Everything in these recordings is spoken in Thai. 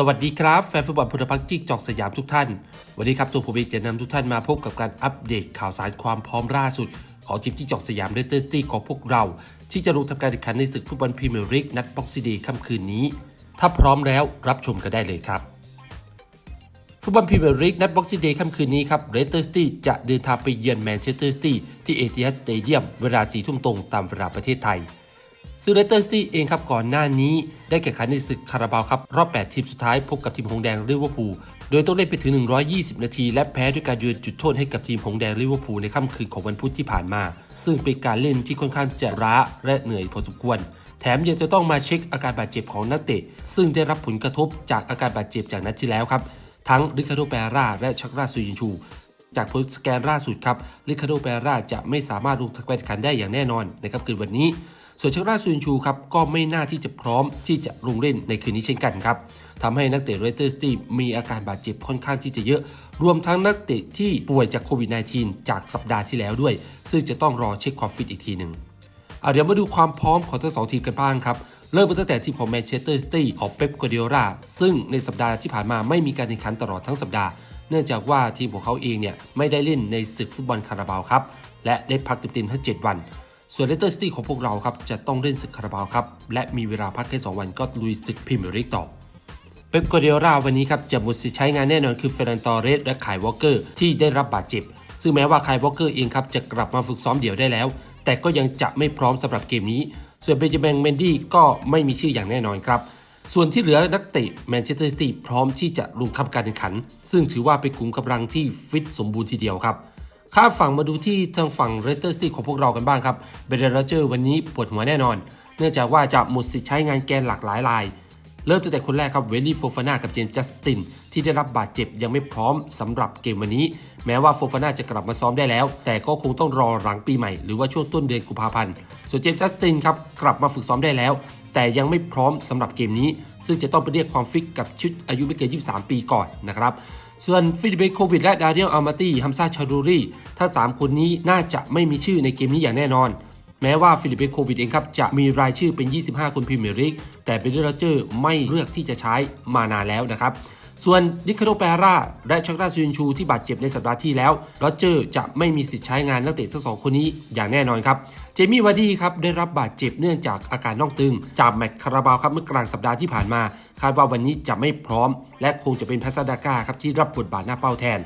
สวัสดีครับ แฟนฟุตบอลพุทธพักจิกจอกสยามทุกท่าน วันนี้ครับตัวผมเองจะนำทุกท่านมาพบกับการอัปเดตข่าวสารความพร้อมล่าสุด ของทีมที่จอกสยามเรเตอร์สตี้ของพวกเรา ที่จะลงทำการแข่งขันในศึกฟุตบอลพรีเมียร์ลีกนัดบ็อกซิเดย์ค่ำคืนนี้ ถ้าพร้อมแล้วรับชมกันได้เลยครับฟุตบอลพรีเมียร์ลีกนัดบ็อกซิเดย์ค่ำคืนนี้ครับเรเตอร์สตี้จะเดินทางไปเยือนแมนเชสเตอร์สตี้ที่เอติฮัดสเตเดียมเวลาสี่ทุ่มตรงตามเวลาประเทศไทย ซึ่งเรเตอร์สตี้เองครับก่อนหน้านี้ ได้แข่งขันในศึกคาราบาวครับ รอบ 8 ทีมสุดท้ายพบกับทีมหงแดงลิเวอร์พูลโดยต้องเล่นไปถึง 120 นาที และแพ้ด้วยการยืนจุดโทษให้กับทีมหงแดงลิเวอร์พูลในค่ำคืนของวันพุธที่ผ่านมา ซึ่งเป็นการเล่นที่ค่อนข้างจะล้าและเหนื่อยพอสมควร แถมยังจะต้องมาเช็คอาการบาดเจ็บของนักเตะ ซึ่งได้รับผลกระทบจากอาการบาดเจ็บจากนัดที่แล้วครับ ทั้งริคาร์โดเปราและชักราซูยินชู จากผลสแกนล่าสุดครับลิคาโดเปราจะไม่สามารถลงทักแข่งขันได้อย่างแน่นอนในค่ำคืนวันนี้ ส่วนชักราซูนชูครับก็ไม่น่าที่จะพร้อมที่จะลงเล่นในคืนนี้เช่นกันครับทำให้นักเตะเรเตอร์สตีมีอาการบาดเจ็บค่อนข้างที่จะเยอะ รวมทั้งนักเตะที่ป่วยจากโควิด -19 จากสัปดาห์ที่แล้วด้วย ซึ่งจะต้องรอเช็คความฟิตอีกทีหนึ่งเอาเดี๋ยวมาดูความพร้อมของทั้งสองทีมกันบ้างครับเริ่มตั้งแต่ทีมของแมนเชสเตอร์ซิตี้ของเป๊ปกัวาร์ดิโอลาซึ่งในสัปดาห์ที่ผ่านมาไม่มีการแข่งขันตลอดทั้งสัปดาห์ เนื่องจากว่าทีมของเขาเองเนี่ยไม่ได้เล่นในศึกฟุตบอลคาราบาวครับ และได้พักเต็มๆทั้ง 7 วัน ส่วนเลสเตอร์ซิตี้ของพวกเราครับจะต้องเล่นศึกคาราบาวครับ และมีเวลาพักแค่ 2 วันก็ลุยศึกพรีเมียร์ลีกต่อเป๊ปกวาร์ดิโอลาวันนี้ครับจะหมดสิทธิ์ใช้งานแน่นอนคือเฟรนตอเรสและขายวอลเกอร์ที่ได้รับบาดเจ็บ ซึ่งแม้ว่าคายวอลเกอร์เองครับจะกลับมาฝึกซ้อมเดี่ยวได้แล้ว แต่ก็ยังจะไม่พร้อมสำหรับเกมนี้ ส่วนเบนจามินเมนดี้ก็ไม่มีชื่ออย่างแน่นอนครับส่วนที่เหลือนักเตะแมนเชสเตอร์ซิตี้พร้อมที่จะลงทำการแข่งขัน ซึ่งถือว่าเป็นกลุ่มกำลังที่ฟิตสมบูรณ์ทีเดียวครับ ข้ามฝั่งมาดูที่ทางฝั่งเรสเตอร์ซิตี้ของพวกเรากันบ้างครับเบเดรเจอร์วันนี้ปวดหัวแน่นอน เนื่องจากว่าจะหมดสิทธิ์ใช้งานแกนหลากหลายราย เริ่มตั้งแต่คนแรกครับเวลลี่โฟฟาน่ากับเจมส์จัสติน ที่ได้รับบาดเจ็บยังไม่พร้อมสำหรับเกมวันนี้ แม้ว่าโฟฟาน่าจะกลับมาซ้อมได้แล้ว แต่ก็คงต้องรอหลังปีใหม่หรือว่าช่วงต้นเดือนกุมภาพันธ์ส่วนเจมส์จัสตินครับกลับมาฝึกซ้อมได้แล้ว แต่ยังไม่พร้อมสำหรับเกมนี้ ซึ่งจะต้องไปเรียกความฟิตกับชุดอายุไม่เกิน 23 ปีก่อนนะครับ ส่วนฟิลิปเปโควิดและดาเรียลอัลมาตี้ฮัมซาชาดูรีถ้า 3 คนนี้น่าจะไม่มีชื่อในเกมนี้อย่างแน่นอน แม้ว่าฟิลิปเปโควิดเองครับจะมีรายชื่อเป็น 25 คนพรีเมียร์ลีกแต่เบเดอร์เจอร์ไม่เลือกที่จะใช้มานานแล้วนะครับ ส่วนดิคาโดเปราและชักราซูนชูที่บาดเจ็บในสัปดาห์ที่แล้วโรเจอร์จะไม่มีสิทธิ์ใช้งานนักเตะทั้งสองคนนี้อย่างแน่นอนครับ เจมี่วาดี้ครับได้รับบาดเจ็บเนื่องจากอาการน่องตึง จากแมตช์คาราบาวครับเมื่อกลางสัปดาห์ที่ผ่านมา คาดว่าวันนี้จะไม่พร้อม และคงจะเป็นพัสดาก้าครับที่รับบทบาทหน้าเป้าแทน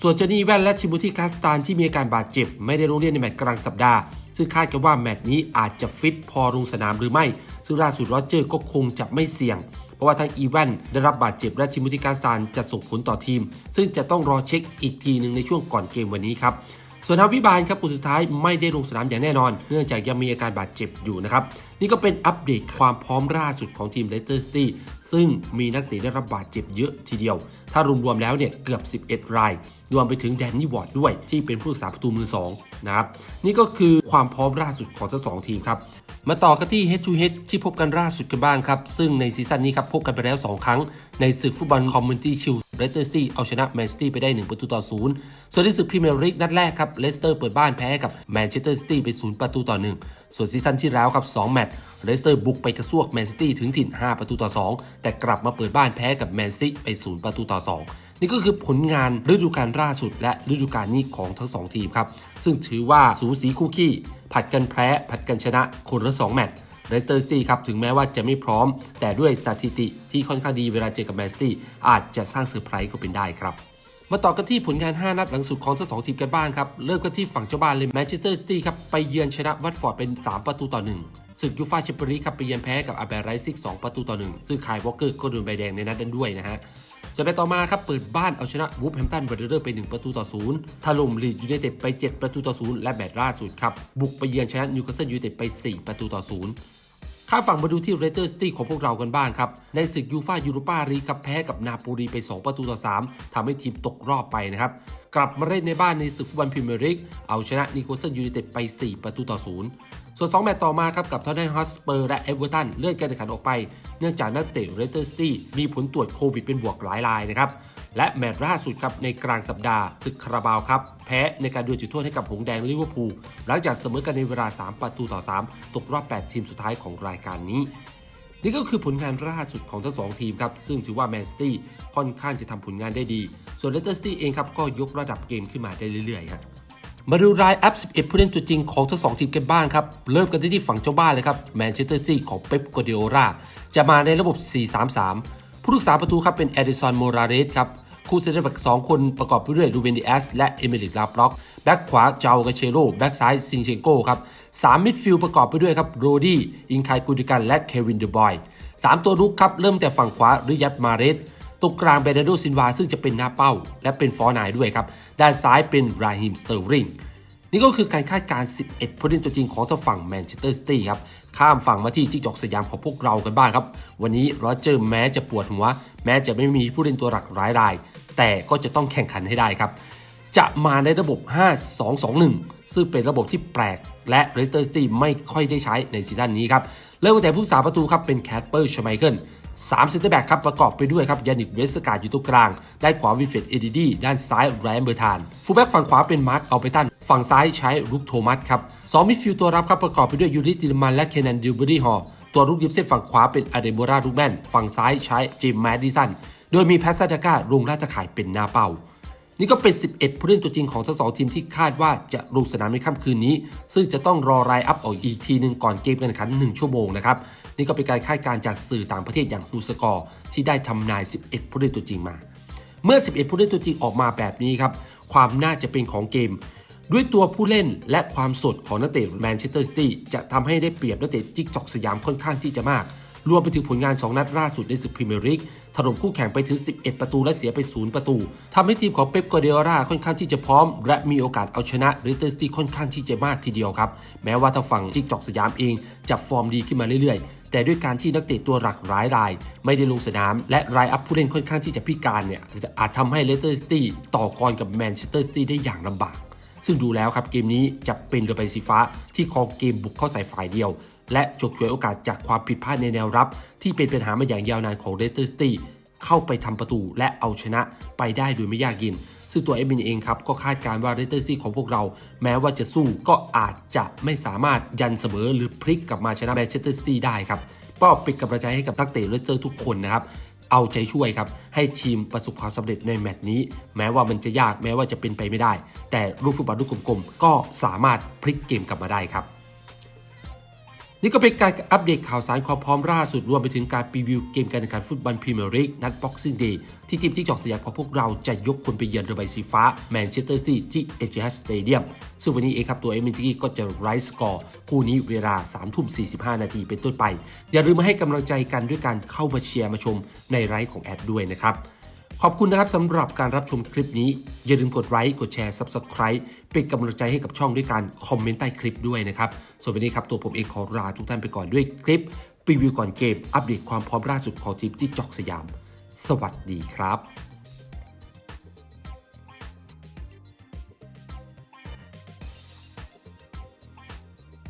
ส่วนเจนี่แวนและชิมูทิคาสตานที่มีอาการบาดเจ็บ ไม่ได้ลงเล่นในแมตช์กลางสัปดาห์ซึ่งคาดกันว่าแมตช์นี้อาจจะฟิตพอลงสนามหรือไม่ ซึ่งล่าสุดโรเจอร์ก็คงจะไม่เสี่ยง เพราะว่าทั้งอีแวนได้รับบาดเจ็บและชิมุติกาซานจะส่งผลต่อทีม ซึ่งจะต้องรอเช็คอีกทีหนึ่งในช่วงก่อนเกมวันนี้ครับส่วนทางวิบาลครับคนสุดท้ายไม่ได้ลงสนามอย่างแน่นอน เนื่องจากยังมีอาการบาดเจ็บอยู่นะครับ นี่ก็เป็นอัปเดตความพร้อมล่าสุดของทีมเลสเตอร์ซิตี้ซึ่งมีนักเตะได้รับบาดเจ็บเยอะทีเดียว ถ้ารวมๆแล้วเนี่ยเกือบ 11 ราย รวมไปถึงแดนนี่วอร์ดด้วย ที่เป็นผู้รักษาประตูมือ2นะครับนี่ก็คือความพร้อมล่าสุดของทั้งสองทีมครับมาต่อกันที่ Head to Head ที่พบกันล่าสุดกันบ้างครับ ซึ่งในซีซั่นนี้ครับพบกันไปแล้ว 2 ครั้งในศึกฟุตบอลคอมมูนิตี้ชิลเลสเตอร์ซิตี้เอาชนะแมนซิตี้ไปได้ 1 ประตูต่อ 0 ส่วนในศึกพรีเมียร์ลีกนัดแรกครับเลสเตอร์เปิดบ้านแพ้กับแมนเชสเตอร์ซิตี้ไป 0 ประตูต่อ 1 ส่วนซีซั่นที่แล้วครับ2แมตช์เลสเตอร์บุกไปกระซวกแมนซิตี้ถึงถิ่น 5 ประตูต่อ 2 แต่กลับมาเปิดบ้านแพ้กับแมนซิตี้ไป 0 ประตูต่อ 2นี่ก็คือผลงานฤดูกาลล่าสุดและฤดูกาลนี้ของทั้งสองทีมครับ ซึ่งถือว่าสูสีคู่ขี้ ผัดกันแพ้ ผัดกันชนะคนละ 2 แมตช์ เลสเตอร์ซิตี้ครับถึงแม้ว่าจะไม่พร้อม แต่ด้วยสถิติที่ค่อนข้างดีเวลาเจอกับแมนซิตี้อาจจะสร้างเซอร์ไพรส์ก็เป็นได้ครับมาต่อกันที่ผลงาน 5 นัดหลังสุดของทั้งสองทีมกันบ้างครับ เริ่มกันที่ฝั่งเจ้าบ้านเลยแมนเชสเตอร์ซิตี้ครับ ไปเยือนชนะวัตฟอร์ดเป็น 3 ประตูต่อ 1 ศึกยูฟ่าแชมเปี้ยนลีกครับ ไปเยือนแพ้กับอาเบร์ไรซิก 2 ประตูต่อ 1 ซึ่งคายวอลเกอร์ก็โดนใบแดงในนัดนั้นด้วยนะฮะ ส่วนไปต่อมาครับเปิดบ้านเอาชนะวูฟแฮมตันเบอร์เดอร์ไป 1 ประตูต่อ0ถล่มลีดยูไนเต็ดไป 7 ประตูต่อ0และแมตล่าสุดครับ บุกไปเยือนชนะนิวคาสเซิลยูไนเต็ดไป 4 ประตูต่อ0ข้าฝั่งมาดูที่เรเตอร์ซิตี้ของพวกเรากันบ้างครับ ในศึกยูฟ่ายูโรปาลีกครับแพ้กับนาโปลีไป 2 ประตูต่อ 3ทำให้ทีมตกรอบไปนะครับ กลับมาเล่นในบ้านในศึกฟุตบอลพรีเมียร์ลีกเอาชนะนิโคลสันยูไนเต็ดไป 4 ประตูต่อ0 ส่วน 2 แมตช์ต่อมาครับกับทอตแนมฮอสเปอร์และเอเวอร์ตันเลื่อนการแข่งขันออกไป เนื่องจากนักเตะเรเตอร์ซิตี้มีผลตรวจโควิดเป็นบวกหลายรายนะครับ และแมตช์ล่าสุดครับในกลางสัปดาห์ศึกคาราบาวครับ แพ้ในการดวลจุดโทษให้กับหงแดงลิเวอร์พูลหลังจากเสมอกันในเวลา 3 ประตูต่อ 3 ตกรอบ 8 ทีมสุดท้ายของรายการนี้นี่ก็คือผลงานล่าสุดของทั้งสองทีมครับ ซึ่งถือว่าแมนซิตี้ค่อนข้างจะทำผลงานได้ดี ส่วนเลสเตอร์ซิตี้เองครับก็ยกระดับเกมขึ้นมาได้เรื่อยๆครับ มาดูรายอัพ 11 ผู้เล่นตัวจริงของทั้งสองทีมกันบ้างครับ เริ่มกันที่ฝั่งเจ้าบ้านเลยครับแมนเชสเตอร์ซิตี้ของเป๊ปกัวเดโอราจะมาในระบบ 4-3-3 ผู้รักษาประตูครับเป็นเอดิสันโมราเรสครับคู่เซนเตอร์แบ็กสองคนประกอบไปด้วยรูเบนดิแอสและเอเมริกลาบล็อก แบ็กขวาเจ้ากาเชโรแบ็กซ้ายซินเชโกครับสามมิดฟิลด์ประกอบไปด้วยครับโรดี้อินคายกูดิกันและเควินเดอบอยสามตัวรุกครับเริ่มแต่ฝั่งขวาริยัตมาเรส ตรงกลางเบรนาร์โดซินวาซึ่งจะเป็นหน้าเป้า และเป็นฟอร์นายด้วยครับ ด้านซ้ายเป็นราฮิมสเตอร์ริงนี่ก็คือการคาดการณ์ 11 ผู้เล่นตัวจริงของทางฝั่งแมนเชสเตอร์ซิตี้ครับ ข้ามฝั่งมาที่จิกจอกสยามของพวกเรากันบ้างครับ วันนี้โรเจอร์แม้จะปวดหัว แม้จะไม่มีผู้เล่นตัวหลักหลายราย แต่ก็จะต้องแข่งขันให้ได้ครับ จะมาในระบบ 5-2-2-1 ซึ่งเป็นระบบที่แปลกและเลสเตอร์ซิตี้ไม่ค่อยได้ใช้ในซีซั่นนี้ครับ เริ่มตั้งแต่ผู้สาประตูครับเป็นแคทเปอร์ชไมเคิลสามเซนเตอร์แบ็กครับประกอบไปด้วยครับยานิกเวสกาดอยู่ตรงกลาง ด้านขวาวิเฟรดเอดีดีด้านซ้ายแรมเบอร์ทานฟูลแบ็กฝั่งขวาเป็นมาร์คอัลเปตันฝั่งซ้ายใช้ลุกโทมัสครับสองมิดฟิลด์ตัวรับครับประกอบไปด้วยยูริติลมันและเคนนันดิวเบอรี่ฮอร์ตัวรุกยิบเส้นฝั่งขวาเป็นอาเดโบราลูกแมนฝั่งซ้ายใช้จิมแมดดิสันโดยมีแพสซัตก้าลงราชข่ายเป็นหน้าเป้า นี่ก็เป็น 11 ผู้เล่นตัวจริงของทั้งสองทีมที่คาดว่าจะลงสนามในค่ำคืนนี้ ซึ่งจะต้องรอรายอัพออกอีกทีหนึ่งก่อนเกมการแข่งขัน 1 ชั่วโมงนะครับ นี่ก็เป็นการคาดการณ์จากสื่อต่างประเทศอย่างฮูสกอร์ที่ได้ทำนาย 11 ผู้เล่นตัวจริงมา เมื่อ 11 ผู้เล่นตัวจริงออกมาแบบนี้ครับ ความน่าจะเป็นของเกม ด้วยตัวผู้เล่นและความสดของนักเตะแมนเชสเตอร์ซิตี้จะทำให้ได้เปรียบนักเตะจิ๊กจอกสยามค่อนข้างที่จะมาก รวมไปถึงผลงาน 2 นัดล่าสุดในศึกพรีเมียร์ลีก ถล่มคู่แข่งไปถึง 11 ประตูและเสียไป 0 ประตูทำให้ทีมของเป๊ปกัวเดโอราค่อนข้างที่จะพร้อม และมีโอกาสเอาชนะเรสเตอร์ซิตี้ค่อนข้างที่จะมากทีเดียวครับ แม้ว่าทางฝั่งจิกจอกสยามเองจะฟอร์มดีขึ้นมาเรื่อยๆ แต่ด้วยการที่นักเตะตัวหลักหลายราย ไม่ได้ลงสนาม และรายอัพผู้เล่นค่อนข้างที่จะพิการเนี่ยจะอาจทำให้เลสเตอร์ซิตี้ต่อกรกับแมนเชสเตอร์ซิตี้ได้อย่างลำบากซึ่งดูแล้วครับเกมนี้จะเป็นเรือใบสีฟ้าที่ครองเกมบุกเข้าใส่ฝ่ายเดียว และฉกฉวยโอกาสจากความผิดพลาดในแนวรับ ที่เป็นปัญหามาอย่างยาวนานของเลสเตอร์ซิตี้เข้าไปทำประตูและเอาชนะไปได้โดยไม่ยากเย็นซึ่งตัวเอมินเองครับก็คาดการณ์ว่าเลสเตอร์ซิตี้ของพวกเรา แม้ว่าจะสู้ก็อาจจะไม่สามารถยันเสมอหรือพลิกกลับมาชนะแมนเชสเตอร์ซิตี้ได้ครับก็เป็นกำลังใจให้กับนักเตะเลสเตอร์ทุกคนนะครับเอาใจช่วยครับ ให้ทีมประสบความสำเร็จในแมตช์นี้ แม้ว่ามันจะยากแม้ว่าจะเป็นไปไม่ได้ แต่ลูกฟุตบอลลูกกลมๆก็สามารถพลิกเกมกลับมาได้ครับ นี่ก็เป็นการอัปเดตข่าวสารความพร้อมล่าสุดรวมไปถึงการรีวิวเกมการแข่งขันฟุตบอลพรีเมียร์ลีกนัดบ็อกซิ่งเดย์ที่ทีมที่จอกสยามของพวกเราจะยกคนไปเยือนเรือใบสีฟ้าแมนเชสเตอร์ซิตี้ที่เอเจฮัสสเตเดียมซึ่งวันนี้เองครับตัวเอมินจิกี้ก็จะไรส์สกอร์คู่นี้เวลา3ทุ่ม45 นาทีเป็นต้นไป อย่าลืมมาให้กำลังใจกันด้วยการเข้ามาเชียร์มาชมในไลฟ์ของแอดด้วยนะครับ ขอบคุณนะครับสำหรับการรับชมคลิปนี้ อย่าลืมกดไลค์กดแชร์ Subscribe เป็นกำลังใจให้กับช่องด้วยการคอมเมนต์ใต้คลิปด้วยนะครับ ส่วนวันนี้ครับตัวผมเองขอลาทุกท่านไปก่อนด้วยคลิปรีวิวก่อนเกม อัปเดตความพร้อมล่าสุดของทีมที่จอกสยาม สวัสดีครับ